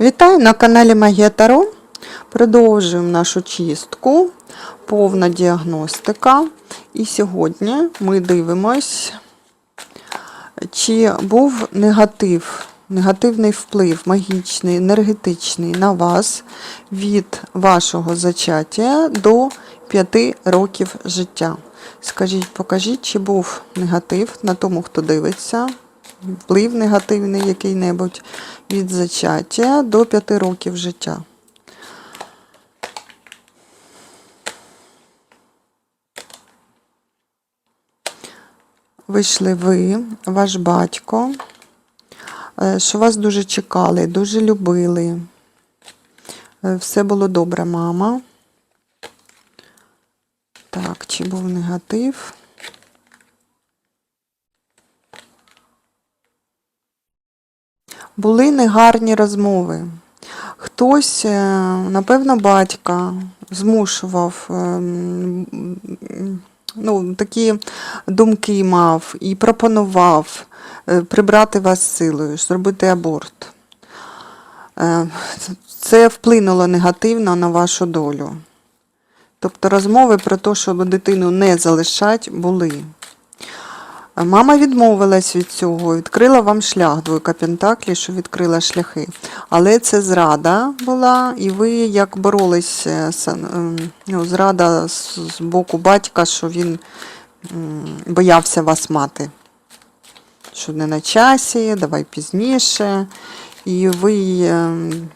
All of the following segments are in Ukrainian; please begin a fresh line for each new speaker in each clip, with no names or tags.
Вітаю на каналі Магія Таро. Продовжуємо нашу чистку, повна діагностика. І сьогодні ми дивимось, чи був негатив, негативний вплив магічний, енергетичний на вас від вашого зачаття до 5 років життя. Скажіть, покажіть, чи був негатив на тому, хто дивиться, вплив негативний який-небудь від зачаття до 5 років життя. Вийшли ви, ваш батько, е, що вас дуже чекали, дуже любили. Е, Все було добре, мама. Так, чи був негатив? Були негарні розмови. Хтось, е, напевно, батька змушував, ем, ну, такі думки мав і пропонував е, прибрати вас силою, зробити аборт. Е, Це вплинуло негативно на вашу долю. Тобто розмови про те, щоб дитину не залишать, були. Мама відмовилась від цього, відкрила вам шлях, двойка Пентаклі, що відкрила шляхи. Але це зрада була, і ви як боролись, е, ем, ну, зрада з з боку батька, що він боявся вас мати. Що не на часі, давай пізніше. І ви ем,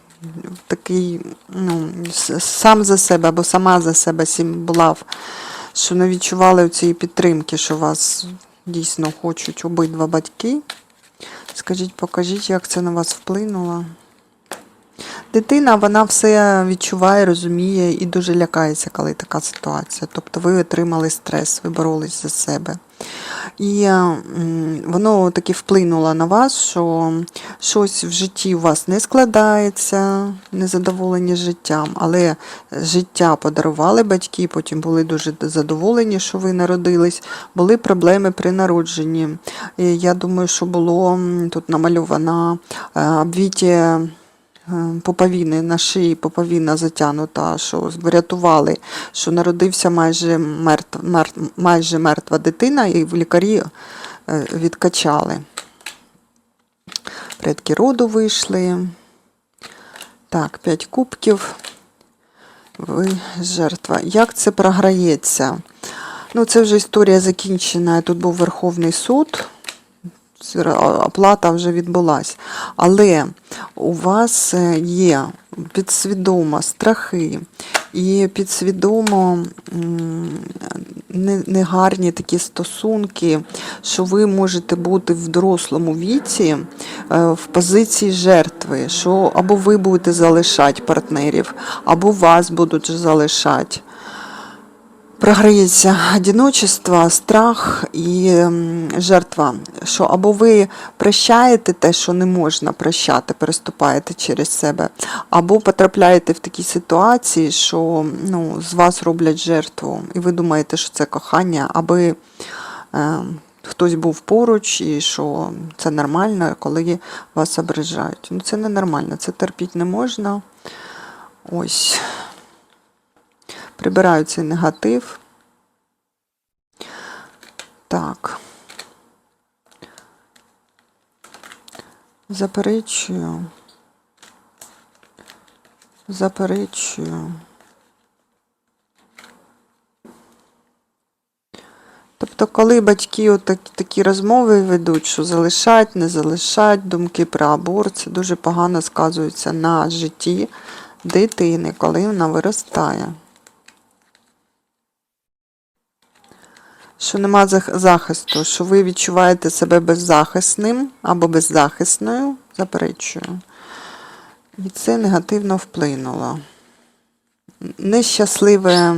такий ну, сам за себе або сама за себе сім була, що не відчували цієї підтримки, що вас дійсно хочуть обидва батьки. Скажіть, покажіть, як це на вас вплинуло. Дитина, вона все відчуває, розуміє і дуже лякається, коли така ситуація. Тобто ви отримали стрес, ви боролись за себе. І воно таки вплинуло на вас, що щось в житті у вас не складається, незадоволені життям, але життя подарували батьки, потім були дуже задоволені, що ви народились, були проблеми при народженні. І я думаю, що було тут намальовано е, обвіті е, Поповіни на шиї поповіна затягнута, що врятували, що народився майже, мертв, мертв, майже мертва дитина, і в лікарі е, відкачали. Предки роду вийшли. Так, 5 кубків. Ви жертва. Як це програється? Ну, це вже історія закінчена. Тут був Верховний суд. Оплата вже відбулась. Але у вас е, є підсвідомо страхи і підсвідомо негарні такі стосунки, що ви можете бути в дорослому віці е, в позиції жертви, що або ви будете залишати партнерів, або вас будуть залишати. Програється одиночество, страх і жертва. Що або ви прощаєте те, що не можна прощати, переступаєте через себе, або потрапляєте в такі ситуації, що ну, з вас роблять жертву, і ви думаєте, що це кохання, аби е, хтось був поруч, і що це нормально, коли вас ображають. Ну це не нормально, це терпіти не можна. Ось. Прибираю цей негатив. Так. Заперечую. Заперечую. Тобто, коли батьки отак, такі розмови ведуть, що залишать, не залишать, думки про аборт, це дуже погано сказується на житті дитини, коли вона виростає. Що нема захисту, що ви відчуваєте себе беззахисним або беззахисною, заперечую. І це негативно вплинуло. Нещасливе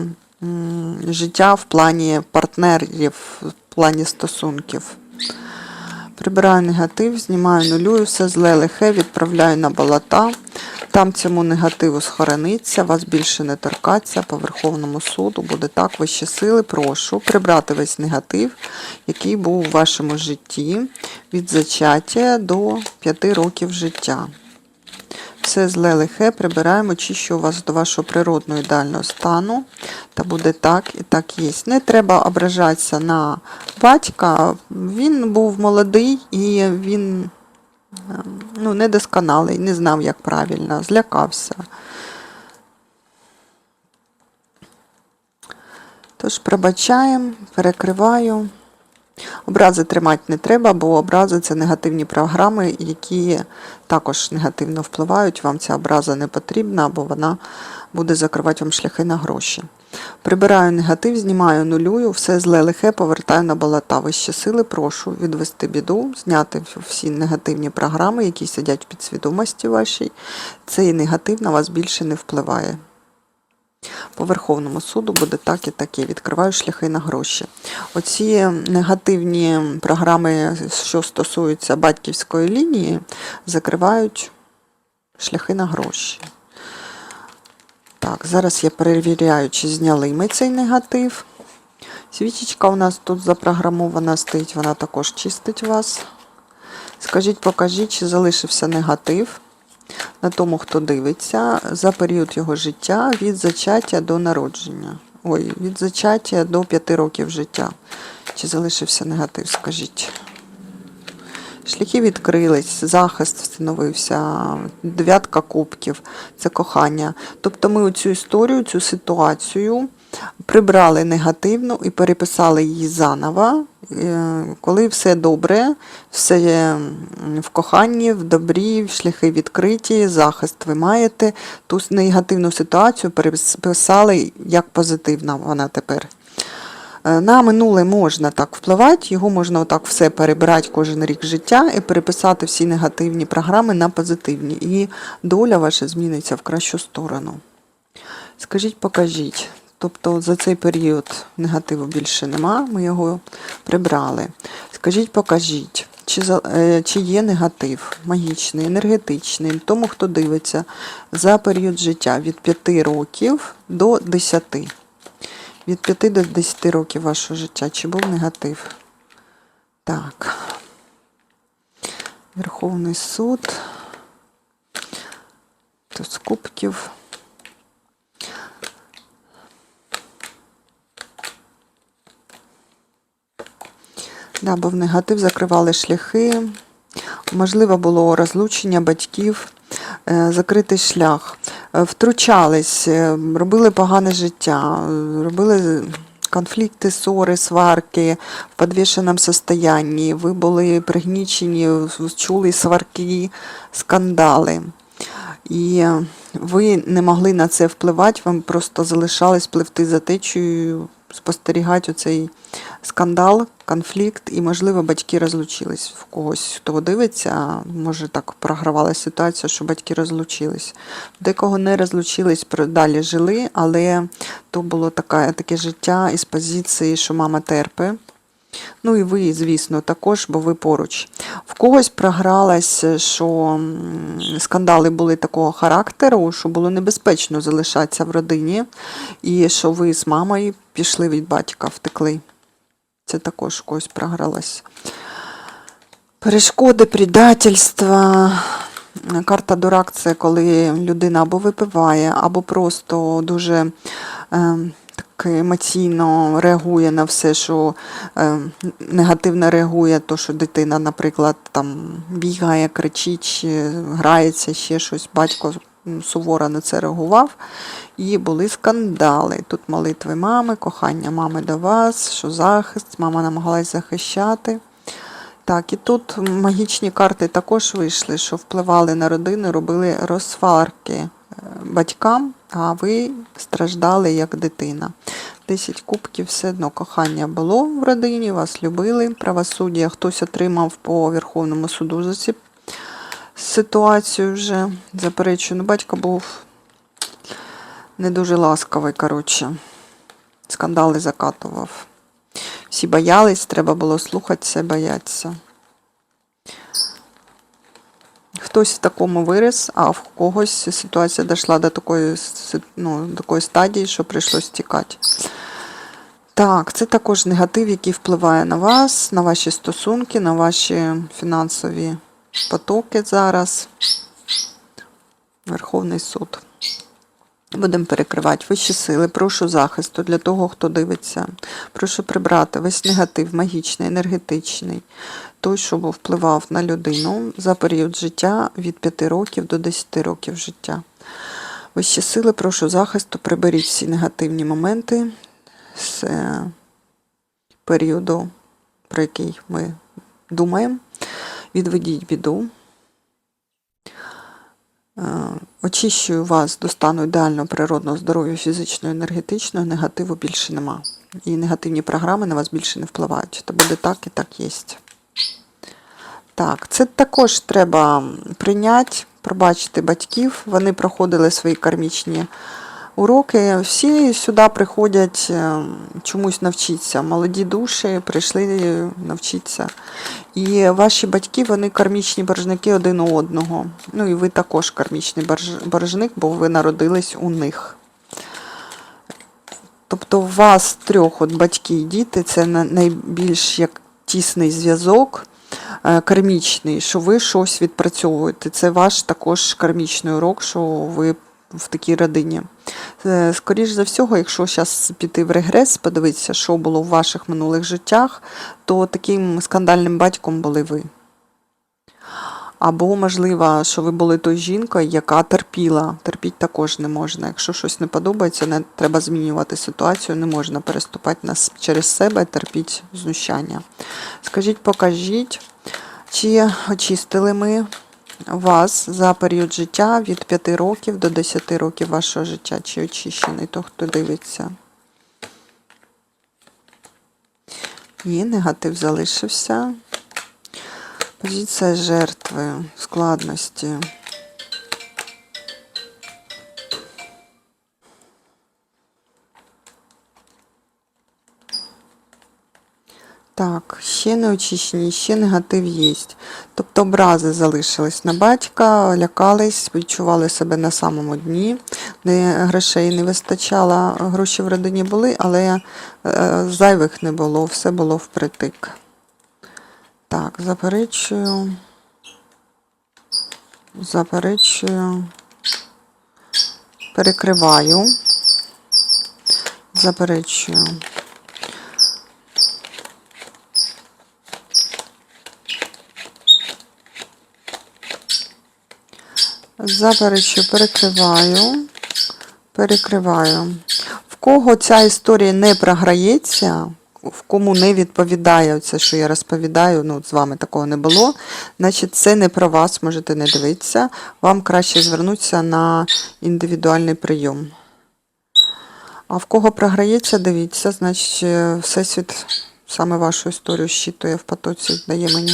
життя в плані партнерів, в плані стосунків. Прибираю негатив, знімаю нулюю, все зле лихе, відправляю на болота. Там цьому негативу схорониться, вас більше не торкаться по Верховному суду. Буде так, вищі сили. Прошу прибрати весь негатив, який був у вашому житті від зачаття до 5 років життя. Все зле лихе прибираємо, чищу вас до вашого природного ідеального стану. Та буде так і так є. Не треба ображатися на батька. Він був молодий і він е, ну, недосконалий, не знав, як правильно, злякався. Тож пробачаємо, перекриваю. Образи тримати не треба, бо образи це негативні програми, які також негативно впливають. Вам ця образа не потрібна, бо вона буде закривати вам шляхи на гроші. Прибираю негатив, знімаю, нулюю, все зле лихе, повертаю на болота. Вищі сили, прошу відвести біду, зняти всі негативні програми, які сидять в підсвідомості вашій. Цей негатив на вас більше не впливає. По Верховному суду буде так і таке. Відкриваю шляхи на гроші. Оці негативні програми, що стосуються батьківської лінії, закривають шляхи на гроші. Так, зараз я перевіряю, чи зняли ми цей негатив. Свічечка у нас тут запрограмована стоїть, вона також чистить вас. Скажіть, покажіть, чи залишився негатив на тому, хто дивиться, за період його життя від зачаття до народження. Ой, від зачаття до 5 років життя. Чи залишився негатив, скажіть. Шляхи відкрились, захист встановився, дев'ятка кубків, це кохання. Тобто ми цю історію, цю ситуацію прибрали негативну і переписали її заново, е, коли все добре, все в коханні, в добрі, шляхи відкриті, захист ви маєте. Ту негативну ситуацію переписали як позитивна вона тепер. Е, На минуле можна так впливати, його можна отак все перебирати кожен рік життя і переписати всі негативні програми на позитивні. І доля ваша зміниться в кращу сторону. Скажіть, покажіть. Тобто за цей період негативу більше нема, ми його прибрали. Скажіть, покажіть, чи, е, чи є негатив магічний, енергетичний, тому, хто дивиться за період життя від 5 років до 10. Від 5 до 10 років вашого життя. Чи був негатив? Так. Верховний суд. Туз кубків. Да, був негатив, закривали шляхи. Можливо, було розлучення батьків, е, закритий шлях. Е, Втручались, е, робили погане життя, робили конфлікти, ссори, сварки в підвішеному состоянні. Ви були пригнічені, чули сварки, скандали. І ви не могли на це впливати, вам просто залишались пливти за течією, спостерігати оцей скандал, конфлікт, і, можливо, батьки розлучились. В когось, хто дивиться, може так програвала ситуація, що батьки розлучились. Декого не розлучились, далі жили, але то було таке, таке життя із позиції, що мама терпе. Ну і ви, звісно, також, бо ви поруч. В когось програлось, що скандали були такого характеру, що було небезпечно залишатися в родині, і що ви з мамою пішли від батька, втекли. Це також в когось програлось. Перешкоди, предательства. Карта дурак це коли людина або випиває, або просто дуже е, так емоційно реагує на все, що е, негативно реагує, то що дитина, наприклад, там бігає, кричить, грається, ще щось. Батько суворо на це реагував. І були скандали. Тут молитви мами, кохання мами до вас, що захист, мама намагалась захищати. Так, і тут магічні карти також вийшли, що впливали на родину, робили розсварки е, батькам, а ви страждали як дитина. 10 кубків все одно кохання було в родині, вас любили. Правосуддя хтось отримав по Верховному суду за ці ситуацію вже. Заперечую, ну батько був не дуже ласкавий, коротше. Скандали закатував. Всі боялись, треба було слухатися, боятися. Хтось в такому виріс, а в когось ситуація дійшла до такої, ну, такої стадії, що прийшлось тікати. Так, це також негатив, який впливає на вас, на ваші стосунки, на ваші фінансові потоки зараз. Верховний суд. Будемо перекривати вищі сили. Прошу захисту для того, хто дивиться. Прошу прибрати весь негатив, магічний, енергетичний, той, що впливав на людину за період життя від 5 років до 10 років життя. Вищі сили, прошу захисту, приберіть всі негативні моменти з е, періоду, про який ми думаємо. Відведіть біду. Е, Очищую вас до стану ідеального природного здоров'я, фізичного, енергетичного, негативу більше нема. І негативні програми на вас більше не впливають. То буде так і так є. Так, це також треба прийняти, пробачити батьків. Вони проходили свої кармічні уроки. Всі сюди приходять е, чомусь навчитися. Молоді душі прийшли навчитися. І ваші батьки, вони кармічні боржники один у одного. Ну і ви також кармічний борж- боржник, бо ви народились у них. Тобто у вас трьох от батьки і діти це найбільш як тісний зв'язок е, кармічний, що ви щось відпрацьовуєте. Це ваш також кармічний урок, що ви в такій родині. Скоріше за всього, якщо зараз піти в регрес, подивитися, що було в ваших минулих життях, то таким скандальним батьком були ви. Або, можливо, що ви були той жінкою, яка терпіла. Терпіть також не можна. Якщо щось не подобається, не треба змінювати ситуацію, не можна переступати нас через себе, терпіть знущання. Скажіть, покажіть, чи очистили ми вас за період життя від 5 років до 10 років вашого життя, чи очищений той, хто дивиться? Ні, негатив залишився. Позиція жертви, складності. Так, ще не очищені, ще негатив є. Тобто образи залишились на батька, лякались, відчували себе на самому дні, де грошей не вистачало, гроші в родині були, але е, зайвих не було, все було впритик. Так, заперечую. Заперечую. Перекриваю. Заперечую. Заперечую, перекриваю. Перекриваю. В кого ця історія не програється, в кому не відповідає це, що я розповідаю, ну, з вами такого не було, значить це не про вас, можете не дивитися. Вам краще звернутися на індивідуальний прийом. А в кого програється, дивіться, значить, е, Всесвіт саме вашу історію щитує в потоці, дає мені.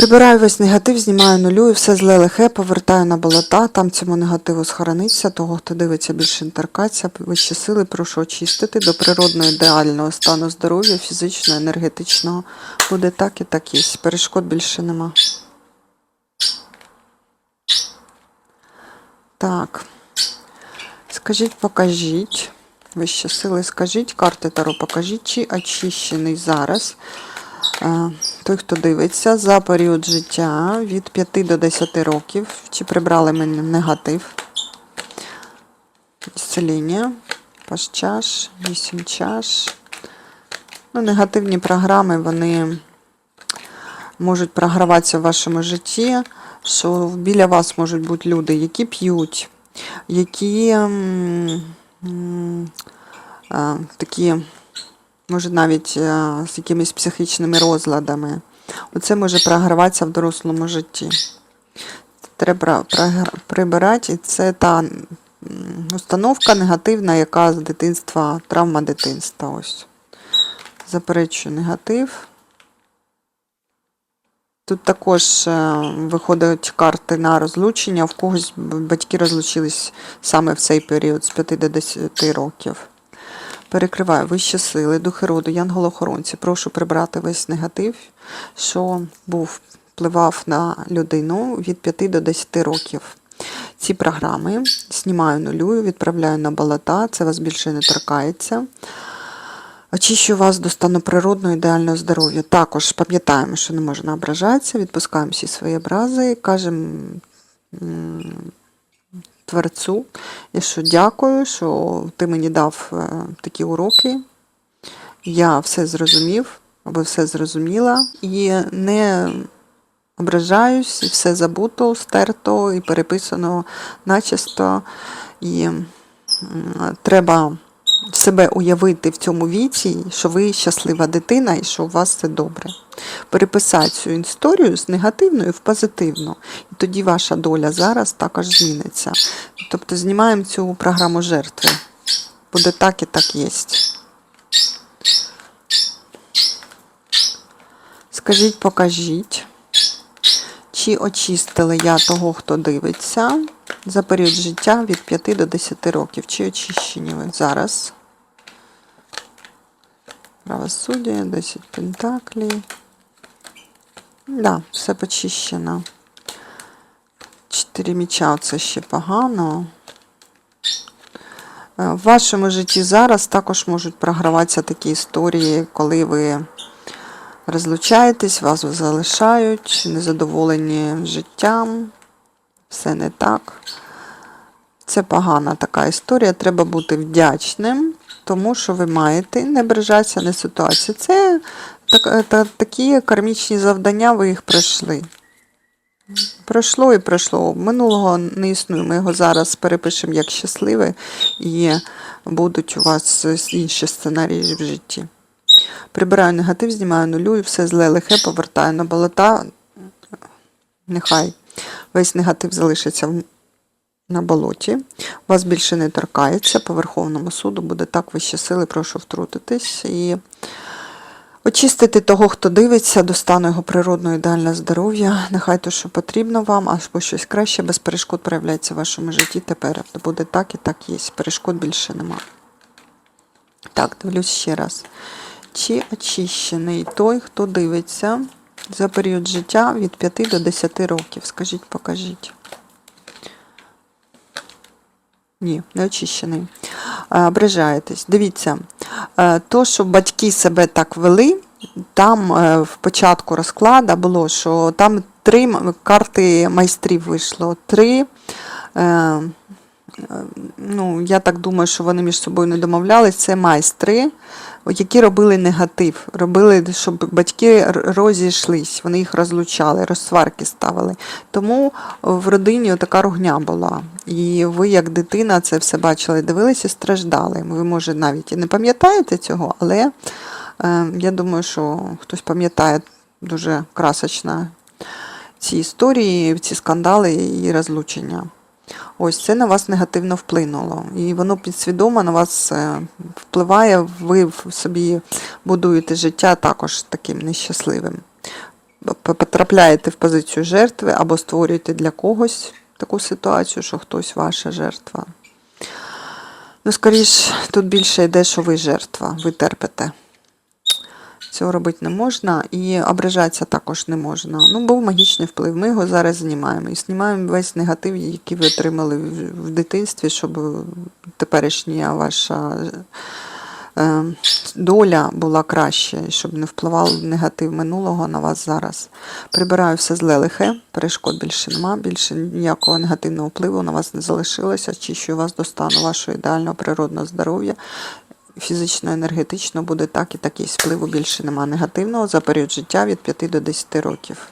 Прибираю весь негатив, знімаю нулю і все зле лихе, повертаю на болота, там цьому негативу схорониться, того, хто дивиться більше торкаться, вищі сили прошу очистити до природного ідеального стану здоров'я, фізичного, енергетичного. Буде так і так є. Перешкод більше нема. Так. Скажіть, покажіть. Вищі сили, скажіть, карти Таро покажіть, чи очищений зараз той, хто дивиться, за період життя від 5 до 10 років, чи прибрали мені негатив. Ісцеління, паш чаш, 8 чаш. Ну, негативні програми, вони можуть програватися в вашому житті, що біля вас можуть бути люди, які п'ють, які м, м, а, такі, може навіть з якимись психічними розладами. Оце може програватися в дорослому житті. Треба прибирати, і це та установка негативна, яка з дитинства, травма дитинства. Ось. Заперечую негатив. Тут також е, виходять карти на розлучення. В когось батьки розлучились саме в цей період з 5 до 10 років. Перекриваю вищі сили, духи роду, янголохоронці. Прошу прибрати весь негатив, що був впливав на людину від 5 до 10 років. Ці програми знімаю нулюю, відправляю на болота, це вас більше не торкається. Очищую вас до стану природного ідеального здоров'я. Також пам'ятаємо, що не можна ображатися, відпускаємо всі свої образи, кажемо Творцю. Я що дякую, що ти мені дав е, такі уроки. Я все зрозумів, або все зрозуміла, і не ображаюсь, і все забуто, стерто і переписано начисто. І треба себе уявити в цьому віці, що ви щаслива дитина і що у вас все добре. Переписати цю історію з негативної в позитивну. І тоді ваша доля зараз також зміниться. Тобто знімаємо цю програму жертви. Буде так і так єсть. Скажіть, покажіть, чи очистили я того, хто дивиться за період життя від 5 до 10 років. Чи очищені ви зараз? Правосуддя, 10 пентаклів. Да, все почищено. Чотири міча це ще погано. Е, В вашому житті зараз також можуть програватися такі історії, коли ви розлучаєтесь, вас залишають, незадоволені життям, все не так. Це погана така історія. Треба бути вдячним, тому що ви маєте, не ображатися на ситуацію. Це так, та, такі кармічні завдання, ви їх пройшли. Пройшло і пройшло. Минулого не існує. Ми його зараз перепишемо як щасливе, і будуть у вас інші сценарії в житті. Прибираю негатив, знімаю нулю і все зле лихе повертаю на болота. Нехай весь негатив залишиться в- на болоті. Вас більше не торкається. По Верховному суду буде так вищі сили, прошу втрутитись і очистити того, хто дивиться, до стану його природного ідеального здоров'я. Нехай то, що потрібно вам, або щось краще, без перешкод проявляється в вашому житті тепер. Буде так і так є. Перешкод більше нема. Так, дивлюсь ще раз. Чи очищений той, хто дивиться за період життя від 5 до 10 років? Скажіть, покажіть. Ні, не очищений. Е, Ображаєтесь. Дивіться, е, то, що батьки себе так вели, там е, в початку розкладу було, що там три карти майстрів вийшло. Три. е, ну, я так думаю, що вони між собою не домовлялись, це майстри, які робили негатив, робили, щоб батьки розійшлись, вони їх розлучали, розсварки ставили. Тому в родині така ругня була. І ви, як дитина, це все бачили, дивилися страждали. Ви, може, навіть і не пам'ятаєте цього, але е, я думаю, що хтось пам'ятає дуже красочно ці історії, ці скандали і розлучення. Ось це на вас негативно вплинуло. І воно підсвідомо на вас е, впливає, ви собі будуєте життя також таким нещасливим. Потрапляєте в позицію жертви або створюєте для когось таку ситуацію, що хтось ваша жертва. Ну, скоріш, тут більше йде, що ви жертва, ви терпите. Цього робити не можна і ображатися також не можна. Ну, був магічний вплив. Ми його зараз знімаємо. І знімаємо весь негатив, який ви отримали в дитинстві, щоб теперішня ваша е, доля була краща, і щоб не впливав негатив минулого на вас зараз. Прибираю все зле лихе, перешкод більше нема, більше ніякого негативного впливу на вас не залишилося. Очищую вас до стану вашого ідеального природного здоров'я фізично, енергетично буде так і так, і впливу більше нема негативного за період життя від 5 до 10 років.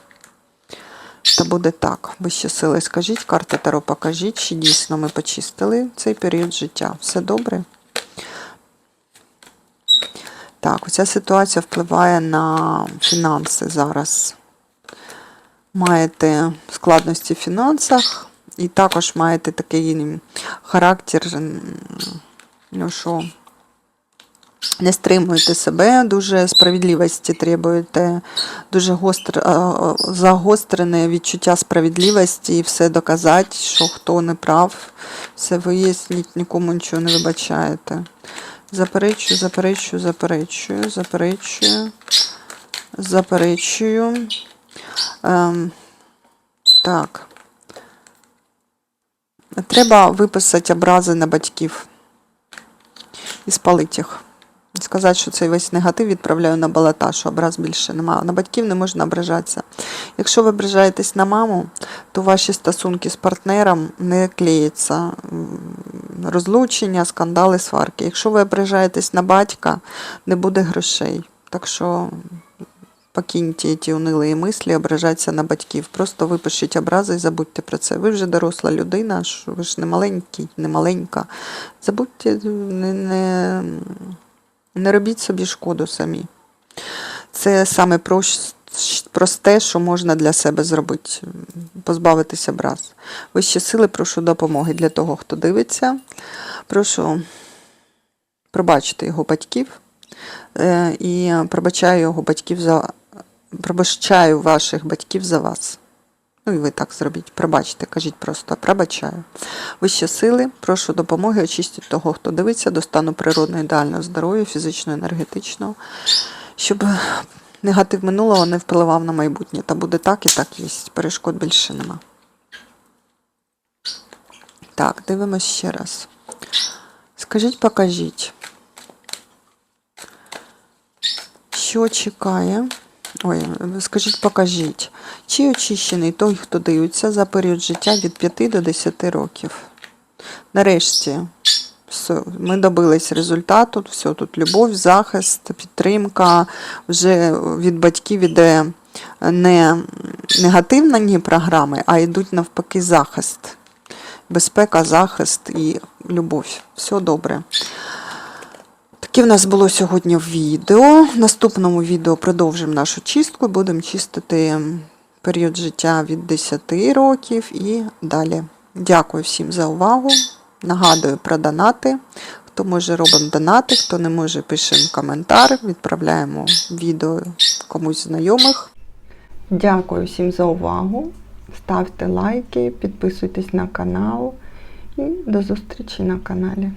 Та буде так. Вищі сили, скажіть, карти Таро покажіть, чи дійсно ми почистили цей період життя. Все добре? Так, оця ситуація впливає на фінанси зараз. Маєте складності в фінансах, і також маєте такий характер, ну що, не стримуєте себе, дуже справедливості требуєте, дуже гостр, загострене відчуття справедливості і все доказати, що хто не прав, все виясніть, нікому нічого не вибачаєте. Заперечую, заперечую, заперечую, заперечую, заперечую. Ем, так. Треба виписати образи на батьків і спалити їх. Сказати, що цей весь негатив відправляю на балата, що образ більше немає. На батьків не можна ображатися. Якщо ви ображаєтесь на маму, то ваші стосунки з партнером не клеяться. М, Розлучення, скандали, сварки. Якщо ви ображаєтесь на батька, не буде грошей. Так що покиньте ті унилі мислі, ображатися на батьків. Просто випишіть образи і забудьте про це. Ви вже доросла людина, ви ж не маленький, не маленька. Забудьте, не, не, не робіть собі шкоду самі. Це саме просте, що можна для себе зробити, позбавитися образ. Вищі сили, прошу допомоги для того, хто дивиться. Прошу пробачити його батьків е, і пробачаю його батьків за пробачаю ваших батьків за вас. Ну і ви так зробіть. Пробачте, кажіть просто пробачаю. Вищі сили, прошу допомоги, очистіть того, хто дивиться, до стану природного ідеального здоров'я, фізичного, енергетичного, щоб негатив минулого не впливав на майбутнє. Та буде так і так є. Перешкод більше нема. Так, дивимось ще раз. Скажіть, покажіть. Що чекає? Ой, скажіть, покажіть, чи очищений той, хто дивиться за період життя від 5 до 10 років. Нарешті, все, ми добились результату, все тут любов, захист, підтримка. Вже від батьків іде не негативні програми, а йдуть навпаки захист. Безпека, захист і любов. Все добре. Таке в нас було сьогодні відео. В наступному відео продовжимо нашу чистку. Будемо чистити період життя від 10 років і далі. Дякую всім за увагу. Нагадую про донати. Хто може робимо донати, хто не може, пишемо коментар, відправляємо відео комусь знайомих. Дякую всім за увагу. Ставте лайки, підписуйтесь на канал і до зустрічі на каналі.